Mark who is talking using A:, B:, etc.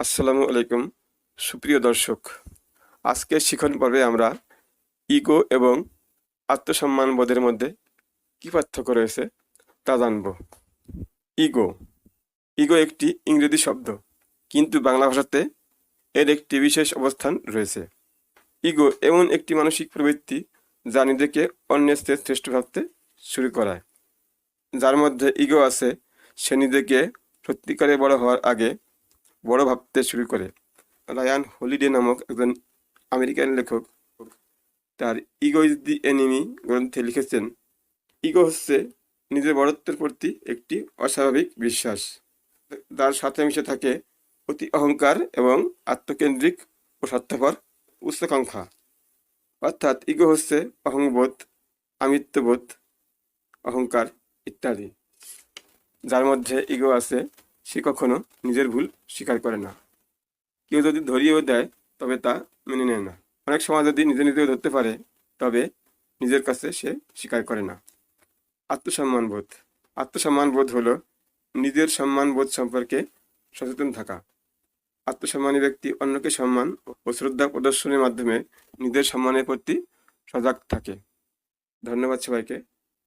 A: আসসালামু আলাইকুম, সুপ্রিয় দর্শক। আজকের শিখন পর্বে আমরা ইগো এবং আত্মসম্মান বোধের মধ্যে কী পার্থক্য রয়েছে তা জানব। ইগো। ইগো একটি ইংরেজি শব্দ, কিন্তু বাংলা ভাষাতে এর একটি বিশেষ অবস্থান রয়েছে। ইগো এমন একটি মানসিক প্রবৃত্তি যা নিজেকে অন্যের চেয়ে শ্রেষ্ঠ ভাবতে শুরু করায়। যার মধ্যে ইগো আছে, সে নিজেকে সত্যিকারে বড় হওয়ার আগে বড় ভাবতে শুরু করে। রায়ান হলিডে নামক একজন আমেরিকান লেখক তার ইগো ইজ দি এনিমি গ্রন্থে লিখেছেন, ইগো হচ্ছে নিজের বড়ত্বের প্রতি একটি অস্বাভাবিক বিশ্বাস। যার সাথে মিশে থাকে অতি অহংকার এবং আত্মকেন্দ্রিক ও স্বার্থপর উচ্চাকাঙ্ক্ষা। অর্থাৎ ইগো হচ্ছে অহংবোধ, আমিত্ববোধ, অহংকার ইত্যাদি। যার মধ্যে ইগো আছে সে কখনো নিজের ভুল স্বীকার করে না। কেউ যদি ধরিয়েও দেয়, তবে তা মেনে নেয় না। অনেক সময় যদি নিজে নিজেও ধরতে পারে, তবে নিজের কাছে সে স্বীকার করে না। আত্মসম্মান বোধ আত্মসম্মান বোধ হলো নিজের সম্মান বোধ সম্পর্কে সচেতন থাকা। আত্মসম্মানী ব্যক্তি অন্যকে সম্মান ও শ্রদ্ধা প্রদর্শনের মাধ্যমে নিজের সম্মানের প্রতি সজাগ থাকে। ধন্যবাদ সবাইকে।